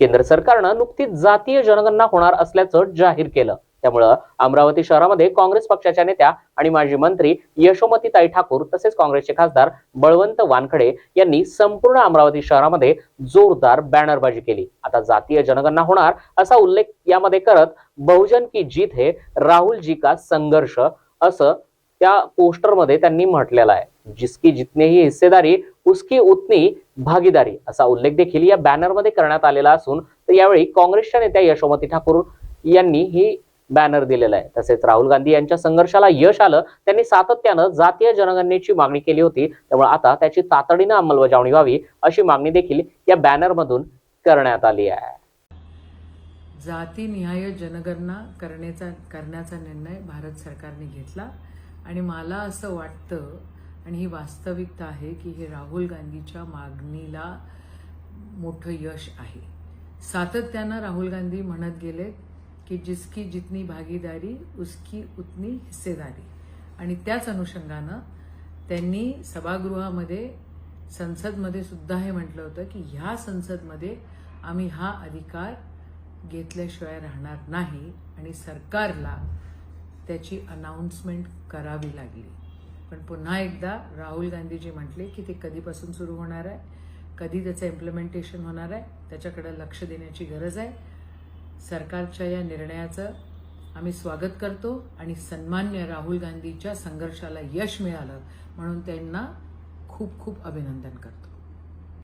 केंद्र सरकारनं नुकतीच जातीय जनगणना होणार असल्याचं जाहीर केलं. त्यामुळं अमरावती शहरामध्ये काँग्रेस पक्षाच्या नेत्या आणि माजी मंत्री यशोमतीताई ठाकूर तसेच काँग्रेसचे खासदार बळवंत वानखडे यांनी संपूर्ण अमरावती शहरामध्ये जोरदार बॅनरबाजी केली. आता जातीय जनगणना होणार असा उल्लेख यामध्ये करत बहुजन की जीत हे राहुल जी का संघर्ष असं त्या पोस्टरमध्ये त्यांनी म्हटलेलं आहे. जिसकी जितनी ही हिस्सेदारी उसकी उतनी भागीदारी असा उल्लेख देखील या बॅनरमध्ये करण्यात आलेला असून तर यावेळी काँग्रेसच्या नेत्या यशोमती ठाकूर यांनी ही बॅनर दिलेला आहे. तसेच राहुल गांधी यांच्या संघर्षाला यश आलं त्यांनी सातत्यानं जातीय जनगणनेची मागणी केली होती. त्यामुळे आता त्याची तातडीनं अंमलबजावणी व्हावी अशी मागणी देखील या बॅनरमधून करण्यात आली आहे. जातीनिहाय जनगणना करण्याचा करण्याचा निर्णय भारत सरकारने घेतला. आणि मला असं वाटतं आणि ही वास्तविकता आहे की हे राहुल गांधीच्या मागणीला मोठं यश आहे. सातत्यानं राहुल गांधी म्हणत गेले की जिसकी जितनी भागीदारी उसकी उतनी हिस्सेदारी. आणि त्याच अनुषंगानं त्यांनी सभागृहामध्ये संसदमध्ये सुद्धा हे म्हटलं होतं की ह्या संसदमध्ये आम्ही हा अधिकार घेतल्याशिवाय राहणार नाही आणि सरकारला त्याची अनाऊन्समेंट करावी लागली. पण पुन्हा एकदा राहुल गांधीजी म्हटले की ते कधीपासून सुरू होणार आहे? कधी त्याचं इम्प्लिमेंटेशन होणार आहे? त्याच्याकडे लक्ष देण्याची गरज आहे. सरकारच्या या निर्णयाचं आम्ही स्वागत करतो आणि सन्मान्य राहुल गांधीच्या संघर्षाला यश मिळालं म्हणून त्यांना खूप खूप अभिनंदन करतो.